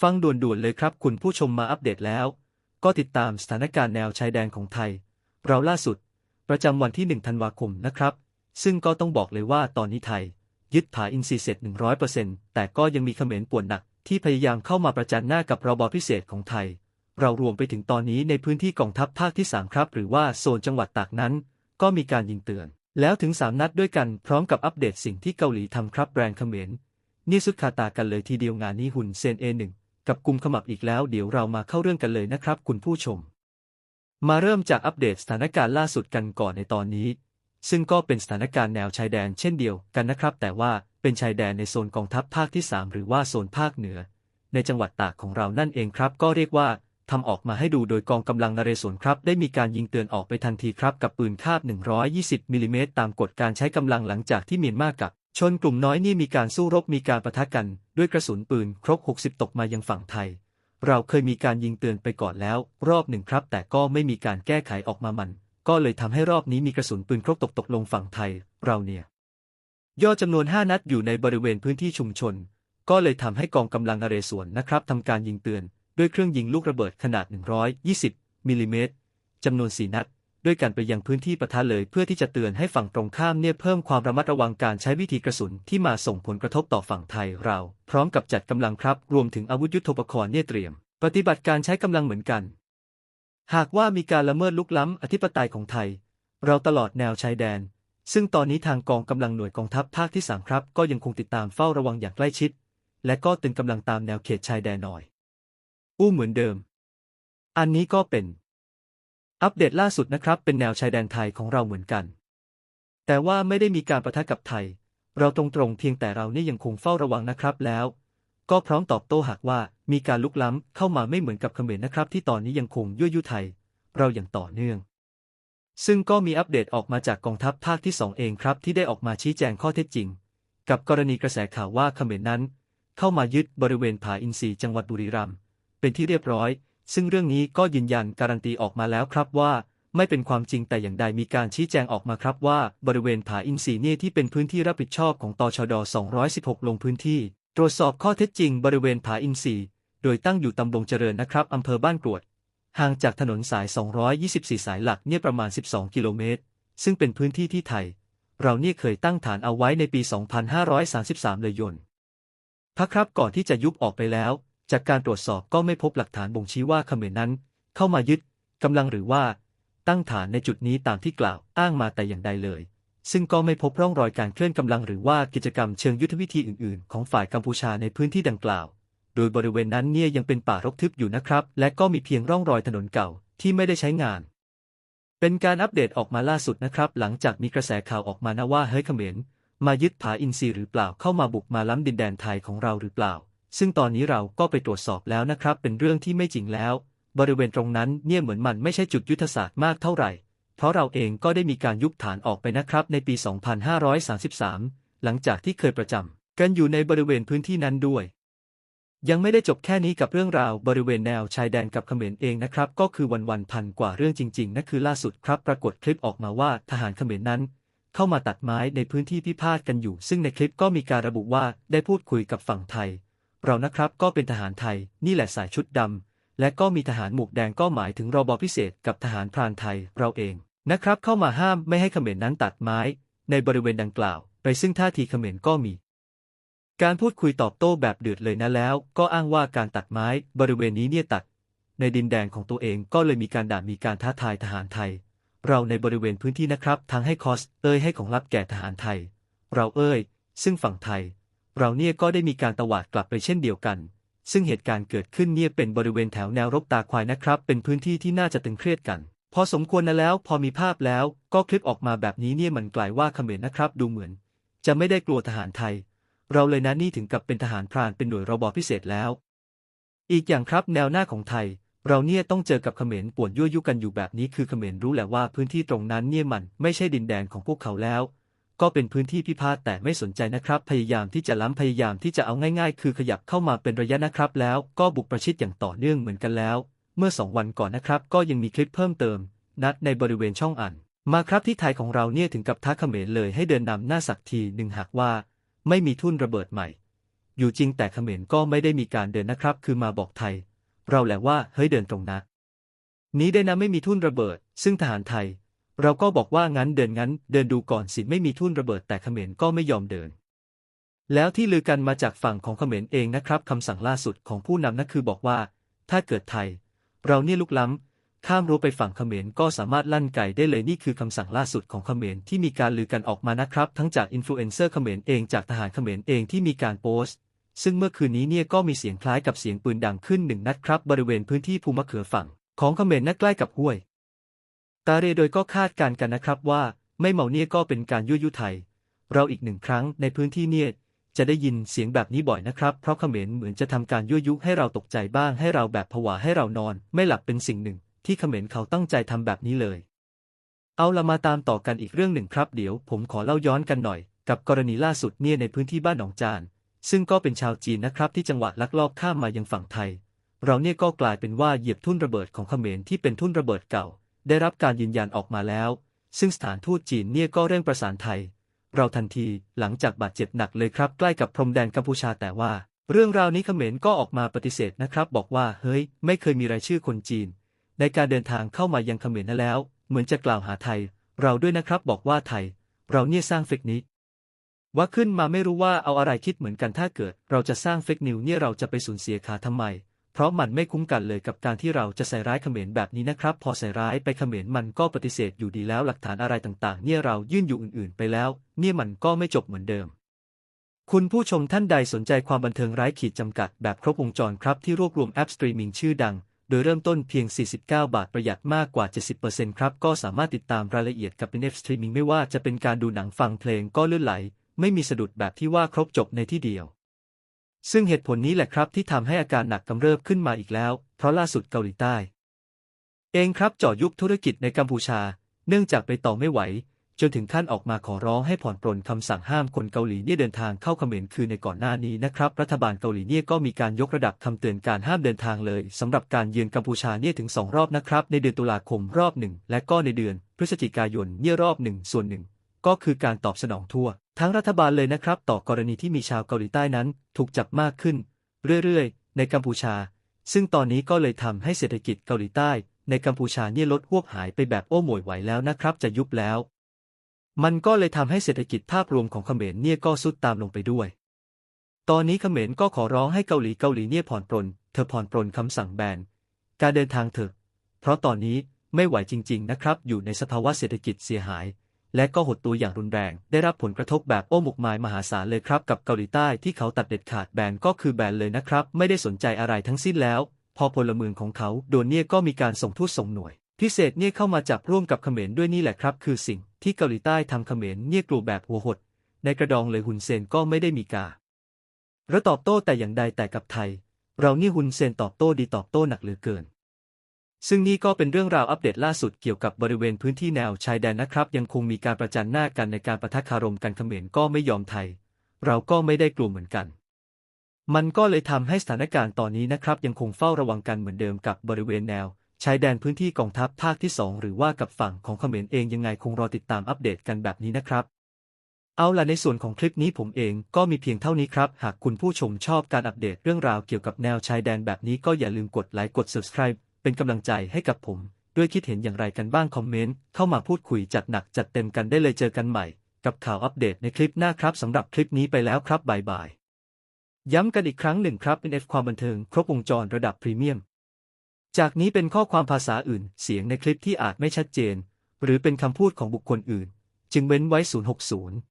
ฟังด่วนๆเลยครับ คุณผู้ชมมาอัปเดตแล้ว ก็ติดตามสถานการณ์แนวชายแดนของไทย เราล่าสุด ประจำวันที่ 1 ธันวาคมนะครับ ซึ่งก็ต้องบอกเลยว่าตอนนี้ไทย ยึดผาอินทรีเสร็จ 100%แต่ก็ยังมีเขมรป่วนหนัก ที่พยายามเข้ามาประจันหน้ากับรบพิเศษของไทย เรารวมไปถึงตอนนี้ในพื้นที่กองทัพภาคที่ 3 ครับ หรือว่าโซนจังหวัดตากนั้น ก็มีการยิงเตือน แล้วถึง 3 นัดด้วยกันพร้อมกับอัปเดตสิ่งที่เกาหลีทำครับแบรนด์เขมรนี่สุดคาตากันเลยทีเดียวงานนี้หุ่นเซน A1 กับกลุ่มขมับอีกแล้วเดี๋ยวเรามาเข้าเรื่องกันเลยนะครับ คุณผู้ชม มาเริ่มจากอัปเดตสถานการณ์ล่าสุดกันก่อนในตอนนี้ ซึ่งก็เป็นสถานการณ์แนวชายแดนเช่นเดียวกันนะครับ แต่ว่าเป็นชายแดนในโซนกองทัพภาคที่ 3 หรือว่าโซนภาคเหนือ ในจังหวัดตากของเรานั่นเองครับ ก็เรียกว่าทำออกมาให้ดูโดยกองกำลังนเรศวรครับ ได้มีการยิงเตือนออกไปทันทีครับ กับปืนคาบ 120มิลลิเมตรตามกฎการใช้กำลังหลังจากที่เมียนมากับ ชนกลุ่มน้อยนี่มีการสู้รบมีการปะทะกัน ด้วยกระสุนปืนครบ 60 ตกมายังฝั่งไทย เราเคยมีการยิงเตือนไปก่อนแล้ว รอบหนึ่งครับ แต่ก็ไม่มีการแก้ไขออกมามัน ก็เลยทำให้รอบนี้มีกระสุนปืนครบตกตกลงฝั่งไทย เราเนี่ยยอดจำนวน 5 นัดอยู่ในบริเวณพื้นที่ชุมชน ก็เลยทำให้กองกำลังนเรศวรนะครับทำการยิงเตือน ด้วยเครื่องยิงลูกระเบิดขนาด 120มิลลิเมตรจำนวน 4 นัด ด้วยการไปยังพื้นที่ปะทะเลยเพื่อที่จะเตือนให้ฝั่งตรงข้ามเนี่ยเพิ่มความระมัดระวังการใช้วิธีกระสุนที่มาส่งผลกระทบต่อฝั่งไทยเรา พร้อมกับจัดกำลังครับ รวมถึงอาวุธยุทโธปกรณ์เนี่ยเตรียม ปฏิบัติการใช้กำลังเหมือนกัน หากว่ามีการละเมิดลุกล้ำอธิปไตยของไทย เราตลอดแนวชายแดน ซึ่งตอนนี้ทางกองกำลังหน่วยกองทัพภาคที่3ครับ ก็ยังคงติดตามเฝ้าระวังอย่างใกล้ชิด และก็ตึงกำลังตามแนวเขตชายแดนหน่อย อู้เหมือนเดิม อันนี้ก็เป็น อัปเดตล่าสุดนะครับ เป็นแนวชายแดนไทยของเราเหมือนกัน แต่ว่าไม่ได้มีการประทะกับไทย เราตรงๆเพียงแต่เรานี่ยังคงเฝ้าระวังนะครับแล้ว ก็พร้อมตอบโต้หากว่ามีการลุกล้ำเข้ามาไม่เหมือนกับเขมรนะครับ ที่ตอนนี้ยังคงยั่วยุไทย เราอย่างต่อเนื่อง ซึ่งก็มีอัปเดตออกมาจากกองทัพภาคที่2เองครับ ที่ได้ออกมาชี้แจงข้อเท็จจริง กับกรณีกระแสข่าวว่าเขมรนั้น เข้ามายึดบริเวณผาอินทรีจังหวัดบุรีรัมย์เป็นที่เรียบร้อย ซึ่งเรื่องนี้ก็ยืนยันการันตีออกมาแล้วครับว่า ไม่เป็นความจริงแต่อย่างใดมีการชี้แจงออกมาครับว่า บริเวณผาอินทรีเนี่ยที่เป็นพื้นที่รับผิดชอบของตชด 216 ลงพื้นที่ ตรวจสอบข้อเท็จจริงบริเวณผาอินทรีโดยตั้งอยู่ตำบลเจริญนะครับอำเภอบ้านกรวด ห่างจากถนนสาย 224 สายหลักเนี่ยประมาณ 12 กิโลเมตร ซึ่งเป็นพื้นที่ที่ไทย เราเนี่ยเคยตั้งฐานเอาไว้ในปี 2533 เลยยนต์พักครับก่อนที่จะยุบออกไปแล้ว จากการตรวจสอบก็ไม่พบหลักฐานบ่งชี้ว่าเขมรนั้น เข้ามายึดกำลังหรือว่า ตั้งฐานในจุดนี้ตามที่กล่าวอ้างมาแต่อย่างใดเลย ซึ่งก็ไม่พบร่องรอยการเคลื่อนกำลังหรือว่ากิจกรรมเชิงยุทธวิธีอื่นๆ ของฝ่ายกัมพูชาในพื้นที่ดังกล่าว โดยบริเวณนั้นเนี่ยยังเป็นป่ารกทึบอยู่นะครับ และก็มีเพียงร่องรอยถนนเก่าที่ไม่ได้ใช้งาน เป็นการอัปเดตออกมาล่าสุดนะครับ หลังจากมีกระแสข่าวออกมานะว่าเฮ้ยเขมรมายึดผาอินทรีหรือเปล่าเข้ามาบุกมาล้ำดินแดนไทยของเราหรือเปล่า ซึ่งตอนนี้เราก็ไปตรวจสอบแล้วนะครับ เป็นเรื่องที่ไม่จริงแล้ว บริเวณตรงนั้นเนี่ยเหมือนมันไม่ใช่จุดยุทธศาสตร์มากเท่าไหร่ เพราะเราเองก็ได้มีการยุบฐานออกไปนะครับ ในปี 2533 หลังจากที่เคยประจำกันอยู่ในบริเวณพื้นที่นั้นด้วย ยังไม่ได้จบแค่นี้กับเรื่องราวบริเวณแนวชายแดนกับเขมรเองนะครับ ก็คือวันวันพันกว่าเรื่องจริงๆนั่นคือล่าสุดครับ ปรากฏคลิปออกมาว่าทหารเขมรนั้นเข้ามาตัดไม้ในพื้นที่พิพาทกันอยู่ ซึ่งในคลิปก็มีการระบุว่าได้พูดคุยกับฝั่งไทย เรานะครับก็เป็นทหารไทย นี่แหละสายชุดดำ และก็มีทหารหมวกแดงก็หมายถึงรบพิเศษกับทหารพรานไทยเราเองนะครับ เข้ามาห้ามไม่ให้เขมรนั้นตัดไม้ ในบริเวณดังกล่าว ไปซึ่งท่าทีเขมรก็มี การพูดคุยตอบโต้แบบเดือดเลยนะแล้ว ก็อ้างว่าการตัดไม้บริเวณนี้เนี่ยตัด ในดินแดนของตัวเองก็เลยมีการด่ามีการท้าทายทหารไทย เราในบริเวณพื้นที่นะครับทั้งให้คอสเอ้ยให้ของลับแก่ทหารไทย เราเอ้ย ซึ่งฝั่งไทย เราเนี่ยก็ได้มีการตวาดกลับไปเช่นเดียวกัน ซึ่งเหตุการณ์เกิดขึ้นเนี่ยเป็นบริเวณแถวแนวรบตาควายนะครับ เป็นพื้นที่ที่น่าจะตึงเครียดกัน พอสมควรนะแล้ว พอมีภาพแล้วก็คลิปออกมาแบบนี้เนี่ยมันกลายว่าเขมรนะครับ ดูเหมือน จะไม่ได้กลัวทหารไทย เราเลยนะนี่ถึงกับเป็นทหารพรานเป็นหน่วยรบพิเศษแล้ว อีกอย่างครับแนวหน้าของไทยเราเนี่ยต้องเจอกับเขมรป่วนยั่วยุกันอยู่แบบนี้คือเขมรรู้แหละว่าพื้นที่ตรงนั้นเนี่ยมันไม่ใช่ดินแดนของพวกเขาแล้ว ก็เป็นพื้นที่พิพาทแต่ไม่สนใจนะครับ พยายามที่จะล้ำพยายามที่จะเอาง่ายๆ คือขยับเข้ามาเป็นระยะนะครับ แล้วก็บุกประชิดอย่างต่อเนื่องเหมือนกันแล้ว เมื่อสองวันก่อนนะครับ ก็ยังมีคลิปเพิ่มเติม นัดในบริเวณช่องอัน มาครับที่ไทยของเราเนี่ยถึงกับท้าเขมรเลยให้เดินนำหน้าสักทีหนึ่งหากว่า ไม่มีทุ่นระเบิดใหม่ อยู่จริงแต่เขมรก็ไม่ได้มีการเดินนะครับ คือมาบอกไทย เราแหละว่าเฮ้ยเดินตรงนะนี้ได้นะไม่มีทุ่นระเบิด ซึ่งทหารไทย เราก็บอกว่างั้นเดินงั้น เดินดูก่อนสิไม่มีทุ่นระเบิดแต่เขมรก็ไม่ยอมเดิน แล้วที่ลือกันมาจากฝั่งของเขมรเองนะครับคำสั่งล่าสุดของผู้นำนั่นคือบอกว่า ถ้าเกิดไทย เราเนี่ยลุกล้ำข้ามรั้วไปฝั่งเขมรก็สามารถลั่นไก่ได้เลยนี่คือคำสั่งล่าสุดของเขมรที่มีการลือกันออกมานะครับ ทั้งจากอินฟลูเอนเซอร์เขมรเองจากทหารเขมรเองที่มีการโพสต์ ซึ่งเมื่อคืนนี้เนี่ยก็มีเสียงคล้ายกับเสียงปืนดังขึ้นหนึ่งนัดครับบริเวณพื้นที่ภูมะเขือฝั่งของเขมรนักใกล้กับห้วย ตาเรโดยก็คาดการณ์กันนะครับว่า ไม่เมาเนี่ยก็เป็นการยั่วยุไทย เราอีกหนึ่งครั้งในพื้นที่เนี่ยจะได้ยินเสียงแบบนี้บ่อยนะครับ เพราะเขมรเหมือนจะทำการยั่วยุให้เราตกใจบ้างให้เราแบบผวาให้เรานอน ไม่หลับเป็นสิ่งหนึ่ง ที่เขมรเขาตั้งใจทำแบบนี้เลย เอาละมาตามต่อกันอีกเรื่องหนึ่งครับ เดี๋ยวผมขอเล่าย้อนกันหน่อย กับกรณีล่าสุดเนี่ยในพื้นที่บ้านหนองจาน ซึ่งก็เป็นชาวจีนนะครับที่จังหวัดลักลอบข้ามมายังฝั่งไทย เราเนี่ยก็กลายเป็นว่าเหยียบทุ่นระเบิดของเขมรที่เป็นทุ่นระเบิดเก่า ได้รับการยืนยันออกมาแล้ว ซึ่งสถานทูตจีนเนี่ยก็เร่งประสานไทย เราทันทีหลังจากบาดเจ็บหนักเลยครับใกล้กับพรมแดนกัมพูชาแต่ว่า เรื่องราวนี้เขมรก็ออกมาปฏิเสธนะครับ บอกว่าเฮ้ย ไม่เคยมีรายชื่อคนจีน ในการเดินทางเข้ามายังเขมรนั่นแล้ว เหมือนจะกล่าวหาไทย เราด้วยนะครับบอกว่าไทย เราเนี่ยสร้างเฟกนี้ว่าขึ้นมาไม่รู้ว่าเอาอะไรคิดเหมือนกันถ้าเกิด เราจะสร้างเฟกนิวเนี่ยเราจะไปสูญเสียขาทำไม เพราะมันไม่คุ้มกันเลยกับการที่เราจะใส่ร้ายเขมรแบบนี้นะครับ พอใส่ร้ายไปเขมรมันก็ปฏิเสธอยู่ดีแล้วหลักฐานอะไรต่างๆ เนี่ยเรายื่นอยู่อื่นๆ ไปแล้ว เนี่ยมันก็ไม่จบเหมือนเดิม คุณผู้ชมท่านใดสนใจความบันเทิงไร้ขีดจำกัดแบบครบวงจรครับที่รวบรวมแอปสตรีมมิ่งชื่อดัง โดยเริ่มต้นเพียง 49 บาทประหยัดมากกว่า 70%ครับก็สามารถติดตามรายละเอียดกับ n f Streaming ไม่ว่าจะเป็นการดูหนังฟังเพลงก็เลื่อนไหล ไม่มีสะดุดแบบที่ว่าครบจบในที่เดียว ซึ่งเหตุผลนี้แหละครับที่ทำให้อาการหนักกำเริบขึ้นมาอีกแล้ว เพราะล่าสุดเกาหลีใต้ เองครับจ่อยุบธุรกิจในกัมพูชา เนื่องจากไปต่อไม่ไหว จนถึงขั้นออกมาขอร้องให้ผ่อนปรนคำสั่งห้ามคนเกาหลีเนี่ยเดินทางเข้าเขมรคือในก่อนหน้านี้นะครับ รัฐบาลเกาหลีเนี่ยก็มีการยกระดับคำเตือนการห้ามเดินทางเลยสำหรับการเยือนกัมพูชาเนี่ยถึง 2 รอบนะครับ ในเดือนตุลาคมรอบหนึ่งและก็ในเดือน พฤศจิกายนเนี่ยรอบหนึ่งส่วนหนึ่งก็คือการตอบสนองทั่ว ทั้งรัฐบาลเลยนะครับ ต่อกรณีที่มีชาวเกาหลีใต้นั้น ถูกจับมากขึ้น เรื่อยๆ ในกัมพูชา ซึ่งตอนนี้ก็เลยทำให้เศรษฐกิจเกาหลีใต้ ในกัมพูชาเนี่ยลดหวบหายไปแบบโอ้โหมวยไหวแล้วนะครับ จะยุบแล้ว มันก็เลยทำให้เศรษฐกิจภาพรวมของเขมรเนี่ยก็สุดตามลงไปด้วย ตอนนี้เขมรก็ขอร้องให้เกาหลีเกาหลีเนี่ยผ่อนปรนเธอผ่อนปรนคำสั่งแบนการเดินทางเถอะเพราะตอนนี้ไม่ไหวจริง ๆ นะครับ อยู่ในสภาวะเศรษฐกิจเสียหาย และก็หดตัวอย่างรุนแรง ได้รับผลกระทบแบบโอ้หมกหมายมหาศาลเลยครับ กับเกาหลีใต้ที่เขาตัดเด็ดขาดแบนก็คือแบนเลยนะครับ ไม่ได้สนใจอะไรทั้งสิ้นแล้ว พอพลเมืองของเขาโดนเนี่ยก็มีการส่งทูตส่งหน่วย พิเศษเนี่ยเข้ามาจับร่วมกับเขมรด้วยนี่แหละครับ คือสิ่งที่เกาหลีใต้ทำเขมรเนี่ยกลัวแบบหัวหด ในกระดองเลยหุนเซนก็ไม่ได้มีการะตอบโต้แต่อย่างใดแต่กับไทย เรานี่หุนเซนตอบโต้ดีตอบโต้หนักเหลือเกิน ซึ่งนี่ก็เป็นเรื่องราวอัปเดตล่าสุดเกี่ยวกับบริเวณพื้นที่แนวชายแดนนะครับ ยังคงมีการประจันหน้ากันในการประทะคารมกันเขมรก็ไม่ยอมไทย เราก็ไม่ได้กลัวเหมือนกัน มันก็เลยทำให้สถานการณ์ตอนนี้นะครับ ยังคงเฝ้าระวังกันเหมือนเดิมกับบริเวณแนวชายแดนพื้นที่กองทัพภาคที่ 2 หรือว่ากับฝั่งของเขมรเองยังไงคงรอติดตามอัปเดตกันแบบนี้นะครับ เอาล่ะในส่วนของคลิปนี้ผมเองก็มีเพียงเท่านี้ครับ หากคุณผู้ชมชอบการอัปเดตเรื่องราวเกี่ยวกับแนวชายแดนแบบนี้ก็อย่าลืมกดไลค์กด subscribe เป็นกำลังใจให้กับผม ด้วยคิดเห็นอย่างไรกันบ้างคอมเมนต์เข้ามาพูดคุยจัดหนักจัดเต็มกันได้เลยเจอกันใหม่ กับข่าวอัปเดตในคลิปหน้าครับสำหรับคลิปนี้ไปแล้วครับบายบายย้ำกันอีกครั้งหนึ่งครับเป็น F ความบันเทิง ครบวงจรระดับพรีเมียม จากนี้เป็นข้อความภาษาอื่น เสียงในคลิปที่อาจไม่ชัดเจน หรือเป็นคำพูดของบุคคลอื่น จึงเว้นไว้ 060